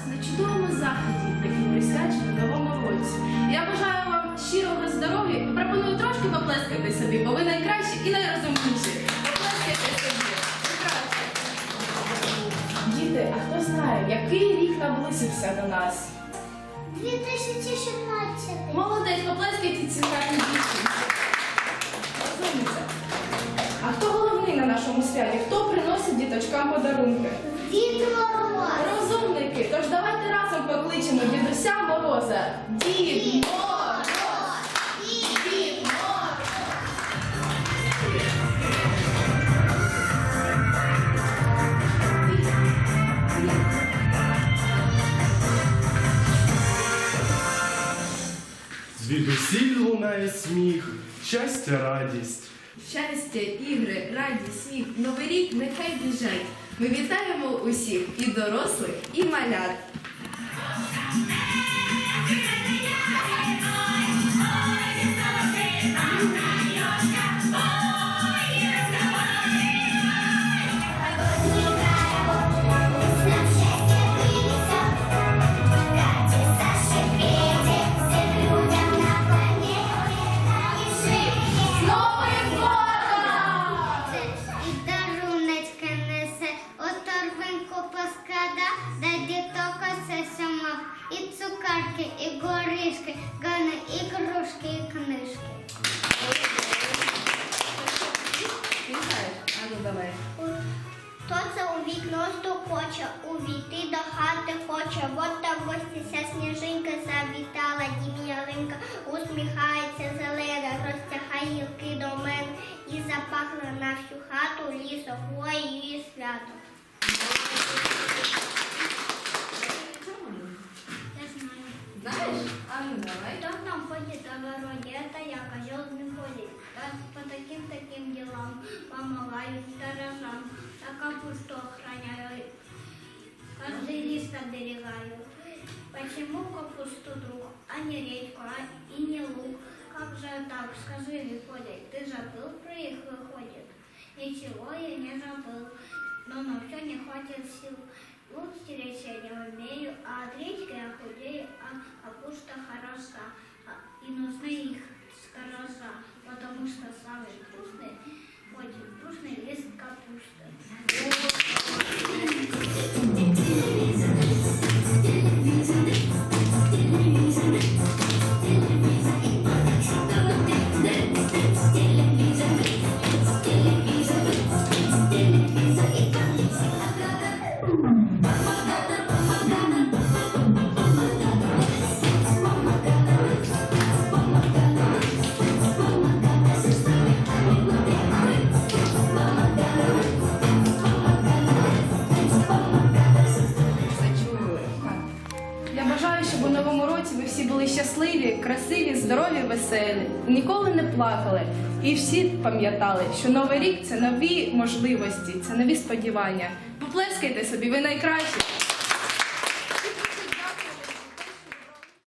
вас на чудовому заході, який присвячений новому році. Я бажаю вам щирого здоров'я і пропоную трошки поплескати собі, бо ви найкращі і найрозумніші. Поплескайте собі. Діти, а хто знає, який рік наблизився до нас? 2017. Молодець, поплескайте ці гарні дівчинці. Розумниця. А хто головний на нашому святі? Хто приносить діточкам подарунки? Дід Мороз. Розумники, тож давайте разом покличемо дідуся Мороза. Дід Мороз! Дід Мороз! Звідусіль лунає сміх, щастя, радість. Щастя, ігри, радість, сміх, новий рік нехай біжать. Ми вітаємо усіх і дорослих, і малят. Горішки, гани, і кружки, і книжки. Ну давай. Хто це у вікно стукоче, увійти до хати хоче. Вот та гості ся сніжинка завітала, дім'яринка, усміхається зелена, розтягає гілки до мене і запахла на всю хату лісом, хвоєю і свято. Это я, козел не ходит. Так, по таким-таким делам помогаю сторожам, а капусту охраняю, каждый лист оберегаю. Почему капусту друг, а не редьку, а и не лук? Как же так, скажи, Виколя, ты забыл про их выходит? Ничего я не забыл, но на все не хватит сил. Лук стереть я не умею, а от редьки я худею, а капуста потому что самый щасливі, красиві, здорові, веселі, ніколи не плакали. І всі пам'ятали, що новий рік це нові можливості, це нові сподівання. Поплескайте собі, ви найкращі.